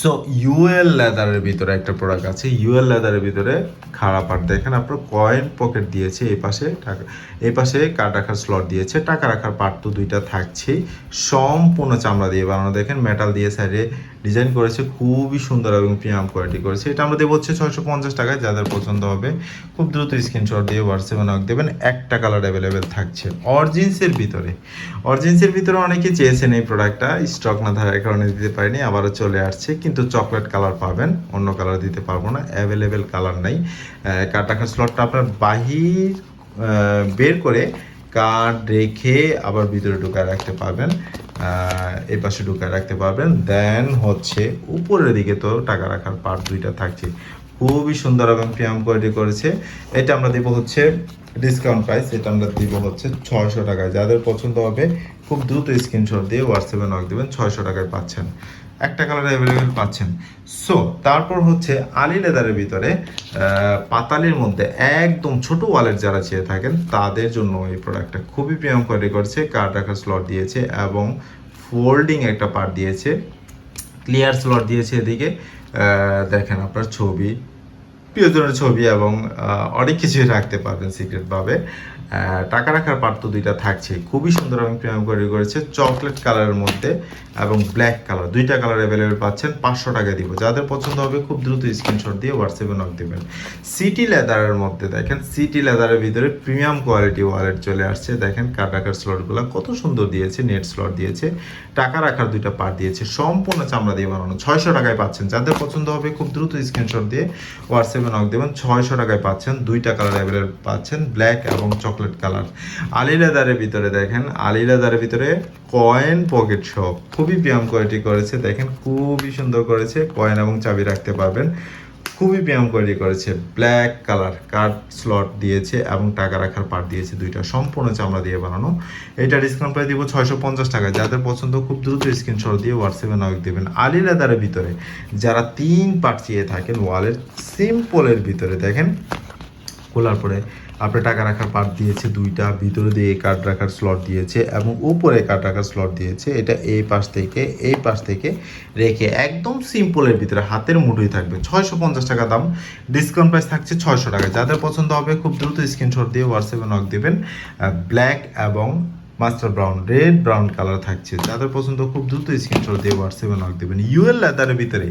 সো ইউএল লেদারের ভিতরে একটা প্রোডাক্ট আছে। ইউএল লেদারের ভিতরে খারাপ আর দেখেন আপনার কয়েন পকেট দিয়েছে এই পাশে, টাকা, এই পাশে কার্ড রাখার স্লট দিয়েছে। টাকা রাখার পার্ট তো দুইটা থাকছেই। সম্পূর্ণ চামড়া দিয়ে বানানো। দেখেন মেটাল দিয়ে সাইডে ডিজাইন করেছে। খুবই সুন্দর এবং প্রিমিয়াম কোয়ালিটি করেছে। এটা আমরা দেবো হচ্ছে ছয়শো পঞ্চাশ টাকায়। যাদের পছন্দ হবে, খুব দ্রুত স্ক্রিনশট দিয়ে হোয়াটসঅ্যাপে নক দেবেন। একটা কালার অ্যাভেলেবেল থাকছে। অরজিন্সের ভিতরে। অরজিন্সের ভিতরে অনেকে চেয়েছেন এই প্রোডাক্টটা স্টক না থাকার কারণে দিতে পারিনি। আবারও চলে আসছে। কিন্তু চকলেট কালার পাবেন, অন্য কালার দিতে পারব না অ্যাভেলেবেল কালার নাই। রাখার স্লটটা আপনার বাহির বের করে কার্ড রেখে আবার ভিতরে ঢুকায় রাখতে পারবেন। এই পাশে ঢুকায় রাখতে পারবেন। দেন হচ্ছে উপরের দিকে তো টাকা রাখার পার্ট দুইটা থাকছে। খুবই সুন্দর এবং প্রিয়াম কোয়ালিটি করেছে। এটা আমরা দেবো হচ্ছে ডিসকাউন্ট প্রাইস এটা আমরা দিব হচ্ছে ছয়শো টাকায়। যাদের পছন্দ হবে, খুব দ্রুত স্ক্রিনশট দিয়ে হোয়াটসঅ্যাপে নক দেবেন, ছয়শো টাকায় পাচ্ছেন। একটা কালার অ্যাভেলেবেল পাচ্ছেন। সো তারপর হচ্ছে আলি লেদারের ভিতরে পাতালির মধ্যে একদম ছোট ওয়ালেট যারা চেয়ে থাকেন, তাদের জন্য এই প্রোডাক্টটা খুবই প্রিয়াম কোয়ালিটি করেছে কার্ড রাখার স্লট দিয়েছে এবং ফোল্ডিং একটা পার্ট দিয়েছে ক্লিয়ার স্লট দিয়েছে এদিকে। দেখেন আপনার ছবি, প্রিয়জনের ছবি এবং অনেক কিছুই রাখতে পারবেন সিক্রেটভাবে টাকা রাখার তো দুইটা থাকছে। খুবই সুন্দর এবং প্রিমিয়াম করে করেছে চকলেট কালারের মধ্যে এবং ব্ল্যাক কালার। দুইটা কালার অ্যাভেলেবেল পাচ্ছেন, পাঁচশো টাকা দিব। যাদের পছন্দ হবে খুব দ্রুত স্ক্রিনশট দিয়ে হোয়াটসঅ্যাপে নক দেবেন। সিটি লেদারের মধ্যে দেখেন সিটি লেদারের ভিতরে প্রিমিয়াম কোয়ালিটি ওয়ালেট চলে আসছে। দেখেন কার্ড রাখার স্লটগুলো কত সুন্দর দিয়েছে নেট স্লট দিয়েছে। টাকা রাখার দুইটা পার্ট দিয়েছে। সম্পূর্ণ চামড়া দিয়ে বানানো। ছয়শো টাকায় পাচ্ছেন। যাদের পছন্দ হবে খুব দ্রুত স্ক্রিনশট দিয়ে হোয়াটসঅ্যাপে নক দেবেন। ছয়শো টাকায় পাচ্ছেন। দুইটা কালার অ্যাভেলেবল পাচ্ছেন, ব্ল্যাক এবং চকলেট কালার আলি লেদারের ভিতরে দেখেন আলি লেদারের ভিতরে কয়েন পকেট শপ খুবই ব্যায়াম কোয়ালিটি করেছে। দেখেন, খুবই সুন্দর করেছে। কয়েন এবং চাবি রাখতে পারবেন। খুবই ব্যায়াম কোয়ালিটি করেছে। ব্ল্যাক কালার কার্ড স্লট দিয়েছে এবং টাকা রাখার পার্ট দিয়েছে দুইটা। সম্পূর্ণ চামড়া দিয়ে বানানো। এটা ডিসকাউন্ট প্রাইস দিব ছয়শো পঞ্চাশ টাকা যাদের পছন্দ, খুব দ্রুত স্ক্রিনশট দিয়ে হোয়াটসঅ্যাপে নক দেবেন। আলি লেদারের ভিতরে যারা তিন পার্ট চেয়ে থাকেন ওয়ালের সিম্পলের ভিতরে দেখেন খোলার পরে আপনি টাকা রাখার পার্ট দিয়েছে দুইটা, ভিতরে দিয়ে কার্ড রাখার স্লট দিয়েছে এবং উপরে কার্ড রাখার স্লট দিয়েছে। এটা এই পাশ থেকে, এই পাশ থেকে রেখে একদম সিম্পলের ভিতরে হাতের মুঠোই থাকবে। ছয়শো পঞ্চাশ টাকা দাম। ডিসকাউন্ট প্রাইস থাকছে ছয়শো টাকা। যাদের পছন্দ হবে খুব দ্রুত স্ক্রিনশট দিয়ে হোয়াটসঅ্যাপে নক দেবেন ব্ল্যাক এবং master brown, red brown colour থাকছে। যাদের পছন্দ খুব দ্রুত স্ক্রিনশট দিয়ে হোয়াটসঅ্যাপে নক দেবেন। ইউএল লেদারের ভিতরে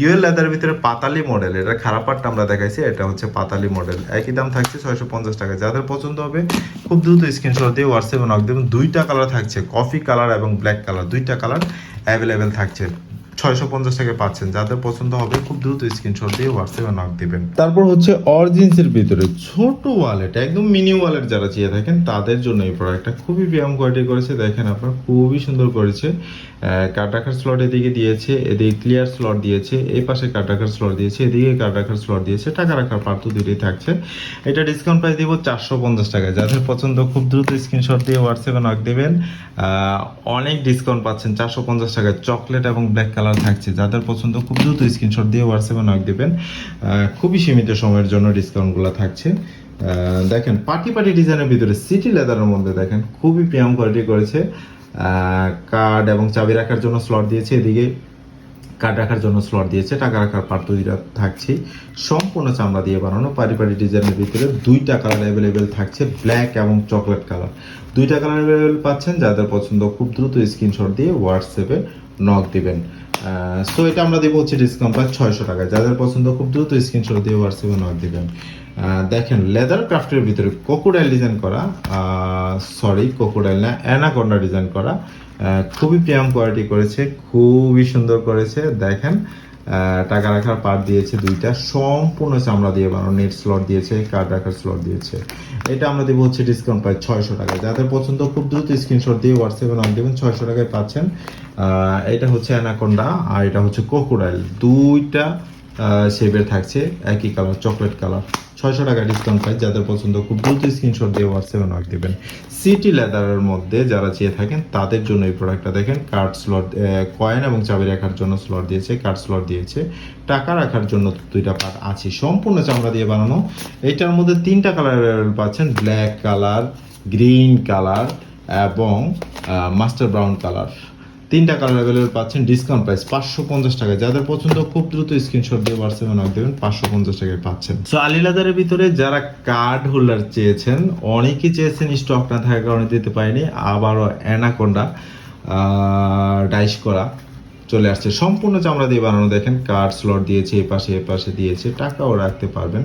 ইউএল লেদারের ভিতরে পাতালি মডেল এটা খারাপ পাটটা আমরা দেখাইছি, এটা হচ্ছে পাতালি মডেল একই দাম থাকছে ছয়শো পঞ্চাশ টাকা। যাদের পছন্দ হবে, খুব দ্রুত স্ক্রিনশট দিয়ে হোয়াটসঅ্যাপে নক দেবেন। দুইটা কালার থাকছে কফি কালার এবং ব্ল্যাক কালার দুইটা কালার অ্যাভেলেবেল থাকছে। ছয়শো পঞ্চাশ টাকায় পাচ্ছেন। যাদের পছন্দ হবে, খুব দ্রুত স্ক্রিনশট দিয়ে হোয়াটসঅ্যাপে নক দিবেন। তারপর হচ্ছে অরিজিন্সের ভিতরে ছোট ওয়ালেট একদম মিনি ওয়ালেট যারা চেয়ে থাকেন, তাদের জন্য এই প্রোডাক্টটা খুবই ব্যায়াম কোয়ালিটি করেছে। দেখেন আপনার, খুবই সুন্দর করেছে। কার্ড রাখার স্লট এদিকে দিয়েছে, এদিকে ক্লিয়ার স্লট দিয়েছে, এই পাশে কার্ড রাখার স্লট দিয়েছে, এদিকে কার্ড রাখার স্লট দিয়েছে, টাকা রাখার পার্ট তো দুটোই থাকছে। এটা ডিসকাউন্ট প্রাইস দিব চারশো পঞ্চাশ টাকায়। যাদের পছন্দ খুব দ্রুত স্ক্রিনশট দিয়ে হোয়াটসঅ্যাপে নক দেবেন। অনেক ডিসকাউন্ট পাচ্ছেন, চারশো পঞ্চাশ টাকায় চকলেট এবং ব্ল্যাক কালার থাকছে। যাদের পছন্দ খুব দ্রুত স্ক্রিনশট দিয়ে হোয়াটসঅ্যাপে নক দেবেন। খুবই সীমিত সময়ের জন্য ডিসকাউন্টগুলো থাকছে। দেখেন পার্টি পার্টি ডিজাইনের ভিতরে সিটি লেদারের মধ্যে দেখেন, খুবই প্রিয়াম কোয়ালিটি করেছে। কার্ড এবং চাবি রাখার জন্য স্লট দিয়েছে। এদিকে কার্ড রাখার জন্য স্লট দিয়েছে। টাকা রাখার পার্ট দুইটা থাকছে। সম্পূর্ণ চামড়া দিয়ে বানানো। পারি ডিজাইনের ভিতরে দুইটা কালার অ্যাভেলেবেল থাকছে। ব্ল্যাক এবং চকলেট কালার দুইটা কালার অ্যাভেলেবেল পাচ্ছেন। যাদের পছন্দ খুব দ্রুত স্ক্রিনশট দিয়ে হোয়াটসঅ্যাপে নক দিবেন। সো এটা আমরা দেবো হচ্ছে ডিসকাউন্ট প্রায় ছয়শো টাকা যাদের পছন্দ খুব দ্রুত স্ক্রিনশট দিয়ে হোয়াটসঅ্যাপে নক দিবেন। দেখেন লেদার ক্রাফটের ভিতরে কোকোডাইল ডিজাইন করা সরি কোকোডাইল না অ্যানাকন্ডা ডিজাইন করা খুবই প্রিয়াম কোয়ালিটি করেছে, খুবই সুন্দর করেছে। দেখেন টাকা রাখার পার্ট দিয়েছে দুইটা, সম্পূর্ণ চামড়া দিয়ে বানানো নেট স্লট দিয়েছে কার্ড রাখার স্লট দিয়েছে। এটা আমরা দেবো হচ্ছে ডিসকাউন্ট প্রায় ছয়শো টাকা যাদের পছন্দ, খুব দ্রুত স্ক্রিনশট দিয়ে হোয়াটসঅ্যাপে নাম দেবেন, ছয়শো টাকায় পাচ্ছেন। এটা হচ্ছে অ্যানাকন্ডা আর এটা হচ্ছে কোকোডাইল দুইটা শেপের থাকছে, একই কালার চকলেট কালার ছয়শো টাকা ডিসকাউন্ট পাই, যাদের পছন্দ খুব দ্রুত স্ক্রিনশট দিয়ে হোয়াটসঅ্যাপে নক দেবেন। সিটি লেদারের মধ্যে যারা চেয়ে থাকেন, তাদের জন্য এই প্রোডাক্টটা দেখেন কার্ড স্লট কয়েন এবং চাবি রাখার জন্য স্লট দিয়েছে কার্ড স্লট দিয়েছে। টাকা রাখার জন্য দুইটা পার্ট আছে, সম্পূর্ণ চামড়া দিয়ে বানানো। এইটার মধ্যে তিনটা কালার পাচ্ছেন ব্ল্যাক কালার গ্রিন কালার এবং মাস্টার ব্রাউন কালার তিনটা কালার অ্যাভেলেবল পাচ্ছেন ডিসকাউন্ট প্রাইস পাঁচশো পঞ্চাশ টাকায় যাদের পছন্দ, খুব দ্রুত স্ক্রিনশট দিয়ে হোয়াটসঅ্যাপে নক দেবেন, পাঁচশো পঞ্চাশ টাকায় পাচ্ছেন। সো আলিলাদারের ভিতরে যারা কার্ড হোল্ডার চেয়েছেন, অনেকেই চেয়েছেন স্টক না থাকার কারণে দিতে পারেনি, আবারও অ্যানাকোন্ডা ডাইস করা চলে আসছে। সম্পূর্ণ চামড়া দিয়ে বানানো দেখেন কার্ড স্লট দিয়েছে এ পাশে এ পাশে দিয়েছে, টাকাও রাখতে পারবেন।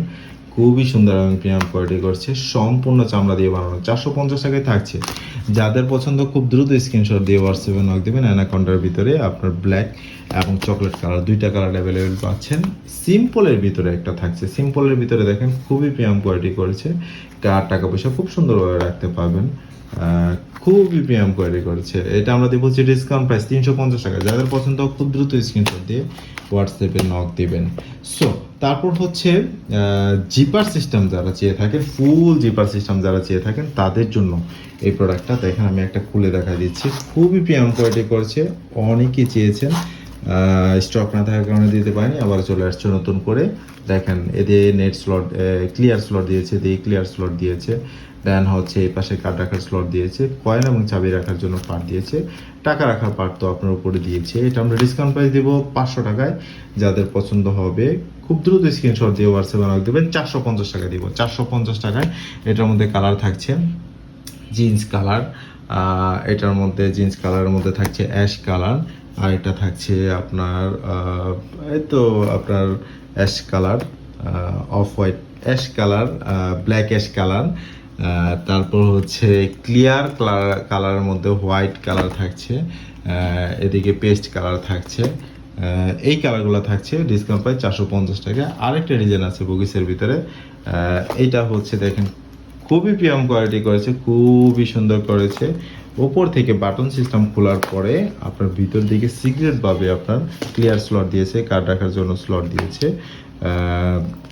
খুবই সুন্দর এবং প্রিমিয়াম কোয়ালিটি করছে, সম্পূর্ণ চামড়া দিয়ে বানানো। চারশো পঞ্চাশ টাকায় থাকছে। যাদের পছন্দ, খুব দ্রুত স্ক্রিনশট দিয়ে হোয়াটসঅ্যাপে নক দেবেন, অ্যানাকন্ডার ভিতরে আপনার ব্ল্যাক এবং চকলেট কালার দুইটা কালার অ্যাভেলেবেল পাচ্ছেন। সিম্পলের ভিতরে একটা থাকছে। সিম্পলের ভিতরে দেখেন, খুবই প্রিমিয়াম কোয়ালিটি করেছে। কার টাকা পয়সা খুব সুন্দরভাবে রাখতে পারবেন। খুবই প্রিমিয়াম কোয়ালিটি করেছে। এটা আমরা দেবো হচ্ছে ডিসকাউন্ট প্রাইস তিনশো পঞ্চাশ টাকা। যাদের পছন্দ, খুব দ্রুত স্ক্রিনশট দিয়ে হোয়াটসঅ্যাপে নক দেবেন। সো তারপর হচ্ছে জিপার সিস্টেম যারা চেয়ে থাকেন, ফুল জিপার সিস্টেম যারা চেয়ে থাকেন, তাদের জন্য এই প্রোডাক্টটা দেখেন, আমি একটা খুলে দেখা দিচ্ছি। খুবই প্রিমিয়াম কোয়ালিটি করেছে, অনেকেই চেয়েছেন স্টক না থাকার কারণে দিতে পারিনি, আবার চলে আসছে নতুন করে। দেখেন এদের নেট স্লট ক্লিয়ার স্লট দিয়েছে দিয়ে ক্লিয়ার স্লট দিয়েছে, দেন হচ্ছে এই পাশে কার্ড রাখার স্লট দিয়েছে, কয়েন এবং চাবি রাখার জন্য পার্ট দিয়েছে, টাকা রাখার পার্ট তো আপনার উপরে দিয়েছে। এটা আমরা ডিসকাউন্ট প্রাইস দেবো পাঁচশো টাকায়, যাদের পছন্দ হবে খুব দ্রুত স্ক্রিনশট দিয়ে হোয়াটসঅ্যাপে আমাকে দেবেন। চারশো পঞ্চাশ টাকা দিব। চারশো পঞ্চাশ টাকায় এটার মধ্যে কালার থাকছে জিন্স কালার এটার মধ্যে জিন্স কালারের মধ্যে থাকছে অ্যাশ কালার আর এটা থাকছে আপনার এই তো আপনার ash colour off white ash colour black ash colour তারপর হচ্ছে ক্লিয়ার কালার কালারের মধ্যে হোয়াইট কালার থাকছে এদিকে পেস্ট কালার থাকছে। এই কালারগুলো থাকছে ডিসকাউন্ট প্রায় চারশো পঞ্চাশ টাকা। আরেকটা ডিজাইন আছে বগিসের ভিতরে। এইটা হচ্ছে দেখেন, খুবই প্রিয়াম কোয়ালিটি করেছে, খুবই সুন্দর করেছে। ওপর থেকে বাটন সিস্টেম খোলার পরে আপনার ভিতর দিকে সিক্রেট ভাবে আপনার ক্লিয়ার স্লট দিয়েছে কার্ড রাখার জন্য স্লট দিয়েছে।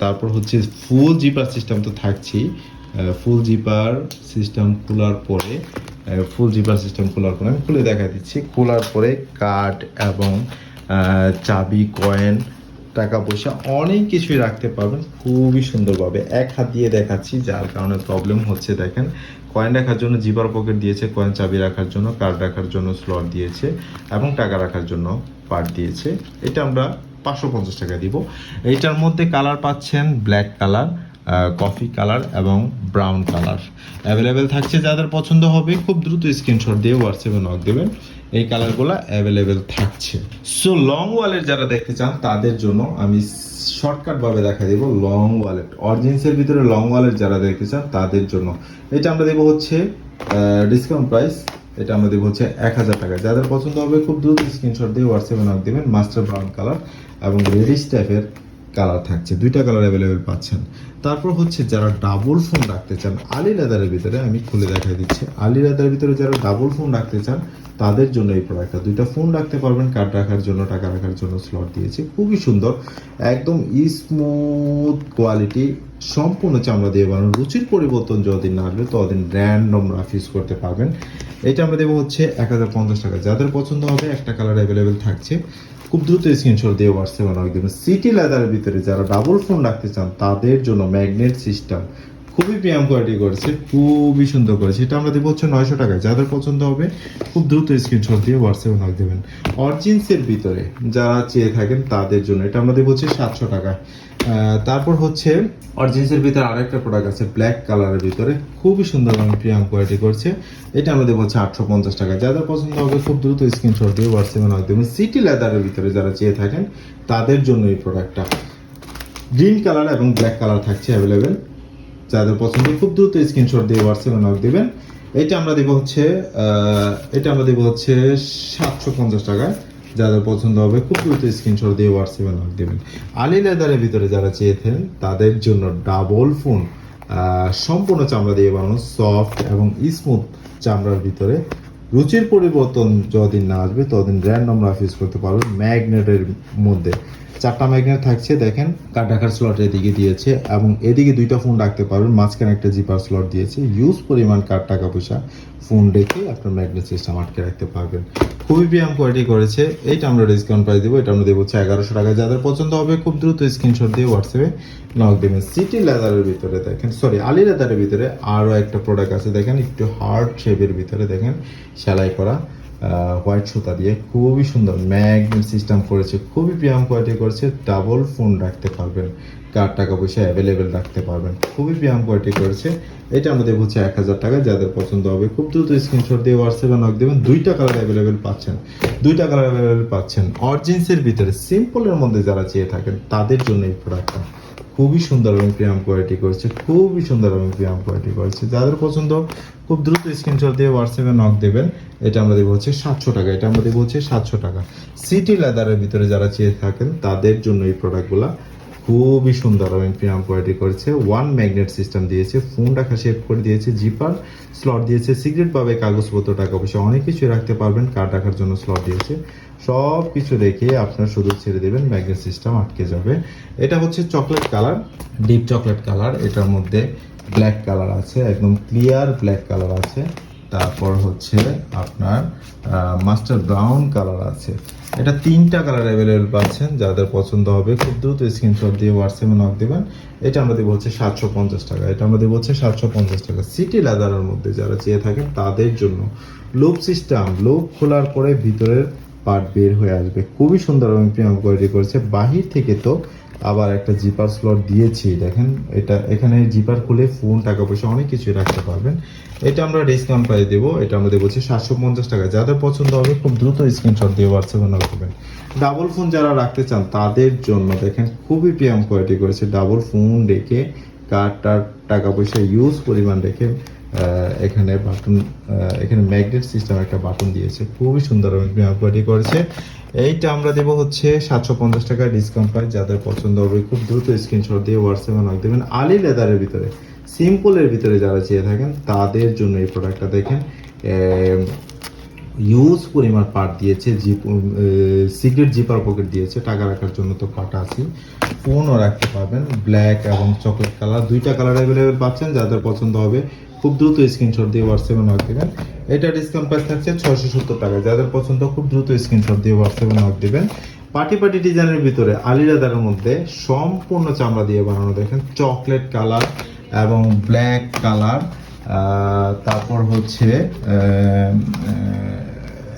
তারপর হচ্ছে ফুল জিপার সিস্টেম তো থাকছেই। ফুল জিপার সিস্টেম খোলার পরে ফুল জিপার সিস্টেম খোলার পরে আমি খুলে দেখা দিচ্ছি। খোলার পরে কার্ড এবং চাবি কয়েন টাকা পয়সা অনেক কিছুই রাখতে পারবেন। খুবই সুন্দরভাবে এক হাত দিয়ে দেখাচ্ছি, যার কারণে প্রবলেম হচ্ছে, দেখেন। কয়েন রাখার জন্য জিপার পকেট দিয়েছে কয়েন চাবি রাখার জন্য কার্ড রাখার জন্য স্লট দিয়েছে, এবং টাকা রাখার জন্য পার্ট দিয়েছে। এটা আমরা পাঁচশো পঞ্চাশ টাকা দিব। এইটার মধ্যে কালার পাচ্ছেন ব্ল্যাক কালার কফি কালার এবং ব্রাউন কালার অ্যাভেলেবেল থাকছে, যাদের পছন্দ হবে, খুব দ্রুত স্ক্রিনশট দিয়ে হোয়াটসঅ্যাপে নক দেবেন। এই কালারগুলো অ্যাভেলেবেল থাকছে। সো লং ওয়ালেট যারা দেখতে চান, তাদের জন্য আমি শর্টকাট ভাবে দেখা দেব লং ওয়ালেট অরিজিন্সের ভিতরে লং ওয়ালেট যারা দেখতে চান, তাদের জন্য। এটা আমরা দেবো হচ্ছে ডিসকাউন্ট প্রাইস এটা আমরা দেবো হচ্ছে এক হাজার টাকা। যাদের পছন্দ হবে, খুব দ্রুত স্ক্রিনশট দিয়ে হোয়াটসঅ্যাপে নক দেবেন। মাস্টার ব্রাউন কালার এবং রেডিশ টাইপের কালার থাকছে, দুইটা কালার অ্যাভেলেবেল পাচ্ছেন। তারপর হচ্ছে যারা ডাবল ফোন রাখতে চান, আলি লেদারের ভিতরে আমি খুলে দেখা দিচ্ছি। আলি লেদারের ভিতরে যারা ডাবল ফোন রাখতে চান, তাদের জন্য এই প্রোডাক্টটা দুইটা ফোন রাখতে পারবেন কার্ড রাখার জন্য, টাকা রাখার জন্য স্লট দিয়েছি। খুবই সুন্দর, একদম স্মুথ কোয়ালিটি সম্পূর্ণ চামড়া দিয়ে বানানো, রুচির পরিবর্তন যতদিন না আসবে, ততদিন র্যান্ডম রাফ ইউজ করতে পারবেন। এটা আমরা দেবো হচ্ছে এক হাজার পঞ্চাশ টাকা। যাদের পছন্দ হবে, একটা কালার অ্যাভেলেবেল থাকছে। খুব দ্রুত স্ক্রিনশট দিয়ে হোয়াটসঅ্যাপে নক দেবেন সিটি লেদারের ভিতরে যারা ডাবল ফোন রাখতে চান তাদের জন্য ম্যাগনেট সিস্টেম খুবই প্রিয়াম কোয়ালিটি করেছে খুবই সুন্দর করেছে। এটা আমরা দেবো হচ্ছে নয়শো টাকায় যাদের পছন্দ হবে খুব দ্রুত স্ক্রিনশট দিয়ে হোয়াটসঅ্যাপে নক দেবেন অরজিন্সের ভিতরে যারা চেয়ে থাকেন তাদের জন্য এটা আমরা দেবো হচ্ছে সাতশো টাকা। আহ, তারপর হচ্ছে অরজিন্সের ভিতরে আরেকটা প্রোডাক্ট আছে ব্ল্যাক কালারের ভিতরে। খুবই সুন্দর এবং প্রিয়াম কোয়ালিটি করছে। এটা আমাদের বলছে আটশো পঞ্চাশ টাকা। যাদের পছন্দ হবে, খুব দ্রুত স্ক্রিনশট দিয়ে হোয়াটসঅ্যাপে নক দেবেন সিটি লেদারের ভিতরে যারা চেয়ে থাকেন, তাদের জন্য এই প্রোডাক্টটা গ্রিন কালার এবং ব্ল্যাক কালার থাকছে অ্যাভেলেবেল যাদের পছন্দ, খুব দ্রুত স্ক্রিনশট দিয়ে হোয়াটসঅ্যাপে নক দিবেন। এটা আমরা দেবো হচ্ছে এটা আমরা দেবো হচ্ছে সাতশো পঞ্চাশ টাকায়। যাদের পছন্দ হবে খুব দ্রুত স্ক্রিনশট দিয়ে হোয়াটসঅ্যাপে নক দেবেন। আলি লেদারের ভিতরে যারা চেয়েছেন, তাদের জন্য ডাবল ফোন সম্পূর্ণ চামড়া দিয়ে বানানো সফট এবং স্মুথ চামড়ার ভিতরে। রুচির পরিবর্তন যতদিন না আসবে, ততদিন র্যান্ডম রাফ ইউজ করতে পারবেন ম্যাগনেটের মধ্যে। চারটা ম্যাগনেট থাকছে, দেখেন কার্ড রাখার স্লট এদিকে দিয়েছে এবং এদিকে দুইটা ফোন রাখতে পারবেন, মাঝখানে একটা জিপার স্লট দিয়েছে। ইউজ পরিমাণ কার্ড টাকা পয়সা ফোন রেখে আপনার ম্যাগনেট সিস্টেম আটকে রাখতে পারবেন। খুবই ব্যায়াম কোয়ালিটি করেছে। এইটা আমরা ডিসকাউন্ট প্রাইস দেবো, এটা আমরা দেবো হচ্ছে এগারোশো টাকা। যাদের পছন্দ হবে, খুব দ্রুত স্ক্রিনশট দিয়ে হোয়াটসঅ্যাপে নক দেবেন। সিটি লেদারের ভিতরে দেখেন সরি আলি লেদারের ভিতরে আরও একটা প্রোডাক্ট আছে। দেখেন, একটু হার্ড শেপের ভিতরে দেখেন, সেলাই করা। হোয়াইট সুতা দিয়ে খুবই সুন্দর, ম্যাগনেট সিস্টেম করেছে, খুবই প্রিয়াম কোয়ালিটি করেছে ডাবল ফোন রাখতে পারবেন। কার টাকা পয়সা অ্যাভেলেবেল রাখতে পারবেন। খুবই প্রিয়াম কোয়ালিটি করেছে। এটা আমাদের হচ্ছে এক হাজার টাকা, যাদের পছন্দ হবে। খুব দ্রুত স্ক্রিনশট দিয়ে হোয়াটসঅ্যাপে নক দেবেন। দুইটা কালার অ্যাভেলেবেল পাচ্ছেন। দুইটা কালার অ্যাভেলেবেল পাচ্ছেন। অরজিন্সের ভিতরে সিম্পলের মধ্যে যারা চেয়ে থাকেন, তাদের জন্য এই প্রোডাক্টটা খুবই সুন্দর এবং প্রিয়াম কোয়ালিটি করেছে। খুবই সুন্দর এবং প্রিয়াম কোয়ালিটি করেছে। যাদের পছন্দ, খুব দ্রুত স্ক্রিনশট দিয়ে হোয়াটসঅ্যাপে নক দেবেন। এটা আমরা দেবো হচ্ছে সাতশো টাকা। এটা আমরা দেবো হচ্ছে সাতশো টাকা। সিটি লেদারের ভিতরে যারা চেয়ে থাকেন, তাদের জন্য এই প্রোডাক্টগুলা খুবই সুন্দর এবং প্রিয়াম কোয়ালিটি করেছে। ওয়ান ম্যাগনেট সিস্টেম দিয়েছে ফোন রাখা শেপ করে দিয়েছে জিপার স্লট দিয়েছে সিগারেট পাবে, কাগজপত্র টাকা পয়সা, অনেক কিছু রাখতে পারবেন কার্ড রাখার জন্য স্লট দিয়েছে। সব কিছু রেখে আপনার শুধু ছেড়ে দেবেন ম্যাগনেট সিস্টেম আটকে যাবে। এটা হচ্ছে chocolate colour deep chocolate colour এটার মধ্যে ব্ল্যাক কালার আছে, একদম ক্লিয়ার ব্ল্যাক কালার আছে। তারপর হচ্ছে আপনার মাস্টার ব্রাউন কালার আছে। এটা তিনটা কালার অ্যাভেলেবেল পাচ্ছেন, যাদের পছন্দ হবে, খুব দ্রুত স্ক্রিনশট দিয়ে হোয়াটসঅ্যাপে নক দেবেন। এটা আমরা দেবো হচ্ছে সাতশো পঞ্চাশ টাকা, এটা আমরা দেবো হচ্ছে সাতশো পঞ্চাশ টাকা। সিটি লাদারের মধ্যে যারা চেয়ে থাকেন, তাদের জন্য লুপ সিস্টেম লুপ খোলার পরে ভিতরের পার্ট বের হয়ে আসবে। খুবই সুন্দর এবং প্রিয়াম কোয়ালিটি করেছে। বাহির থেকে তো আবার একটা জিপার স্লট দিয়েছি, দেখেন, এটা, এখানে জিপার খুলে ফোন টাকা পয়সা অনেক কিছুই রাখতে পারবেন। এটা আমরা ডিসকাউন্ট প্রাইস দেবো, এটা আমরা দেবো হচ্ছে সাতশো পঞ্চাশ টাকা। যাদের পছন্দ হবে, খুব দ্রুত স্ক্রিনশট দিয়ে হোয়াটসঅ্যাপে নক দেবেন ডাবল ফোন যারা রাখতে চান, তাদের জন্য দেখেন, খুবই প্রিয়াম কোয়ালিটি করেছে ডাবল ফোন রেখে কার্ডটার টাকা পয়সা ইউজ পরিমাণ রেখে এখানে বাটন এখানে ম্যাগনেট সিস্টেম একটা বাটন দিয়েছে। খুবই সুন্দর কোয়ালিটি করেছে। এইটা আমরা দেবো হচ্ছে সাতশো পঞ্চাশ টাকা ডিসকাউন্ট পাই যাদের পছন্দ হবে খুব দ্রুত স্ক্রিনশট দিয়ে হোয়াটসঅ্যাপে নক দেবেন। আলি লেদারের ভিতরে সিম্পলের ভিতরে যারা চেয়ে থাকেন, তাদের জন্য এই প্রোডাক্টটা দেখেন। ইউজ পরিমাণ পার্ট দিয়েছে জিপ সিগারেট জিপার পকেট দিয়েছে। টাকা রাখার জন্য তো পার্ট আছে ফোনও রাখতে পারবেন। ব্ল্যাক এবং চকলেট কালার দুইটা কালার অ্যাভেলেবেল পাচ্ছেন। যাদের পছন্দ হবে খুব দ্রুত স্ক্রিনশট দিয়ে হোয়াটসঅ্যাপে নক দেবেন। এটা ডিসকাউন্ট প্রাইস থাকছে ছয়শো সত্তর টাকা। যাদের পছন্দ, খুব দ্রুত স্ক্রিনশট দিয়ে হোয়াটসঅ্যাপে নক দেবেন। পার্টি পার্টি ডিজাইনের ভিতরে আলিরাদারের মধ্যে সম্পূর্ণ চামড়া দিয়ে বানানো। দেখেন চকলেট কালার এবং ব্ল্যাক কালার তারপর হচ্ছে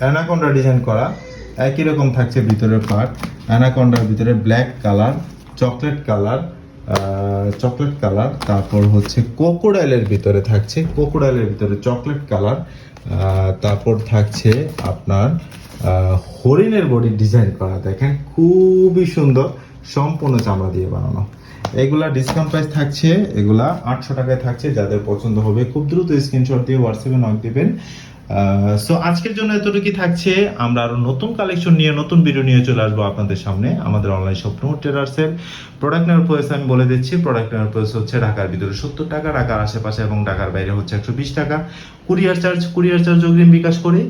অ্যানাকোন্ডা ডিজাইন করা। একই রকম থাকছে ভিতরের পার্ট অ্যানাকোন্ডার ভিতরে black colour chocolate colour chocolate colour তারপর হচ্ছে কোকোডাইলের ভিতরে থাকছে কোকোডাইলের ভিতরে চকলেট কালার তারপর থাকছে আপনার হরিণের বডি ডিজাইন করা। দেখেন, খুবই সুন্দর, সম্পূর্ণ চামড়া দিয়ে বানানো। এগুলা ডিসকাউন্ট প্রাইস থাকছে, এগুলা আটশো টাকায় থাকছে। যাদের পছন্দ হবে, খুব দ্রুত স্ক্রিনশট দিয়ে হোয়াটসঅ্যাপে নক দিবেন। সো আজকের জন্য এতটুকুই থাকছে। আমরা আরও নতুন কালেকশন নিয়ে নতুন ভিডিও নিয়ে চলে আসব আপনাদের সামনে। আমাদের অনলাইন শপ নো টেরার্সের প্রোডাক্ট নেওয়ার প্রাইস আমি বলে দিচ্ছি। প্রোডাক্ট নেওয়ার প্রাইস হচ্ছে ঢাকার ভিতরে সত্তর টাকা, ঢাকার আশেপাশে এবং ঢাকার বাইরে হচ্ছে একশো বিশ টাকা। কুরিয়ার চার্জ কুরিয়ার চার্জ অগ্রিম বিকাশ করে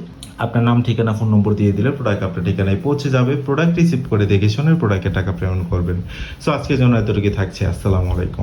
আপনার নাম, ঠিকানা ফোন নম্বর দিয়ে দিলে প্রোডাক্ট আপনার ঠিকানায় পৌঁছে যাবে। প্রোডাক্ট রিসিভ করে দেখে শুনে প্রোডাক্টের টাকা পেমেন্ট করবেন। সো আজকের জন্য এতটুকু থাকছে। আসসালামু আলাইকুম।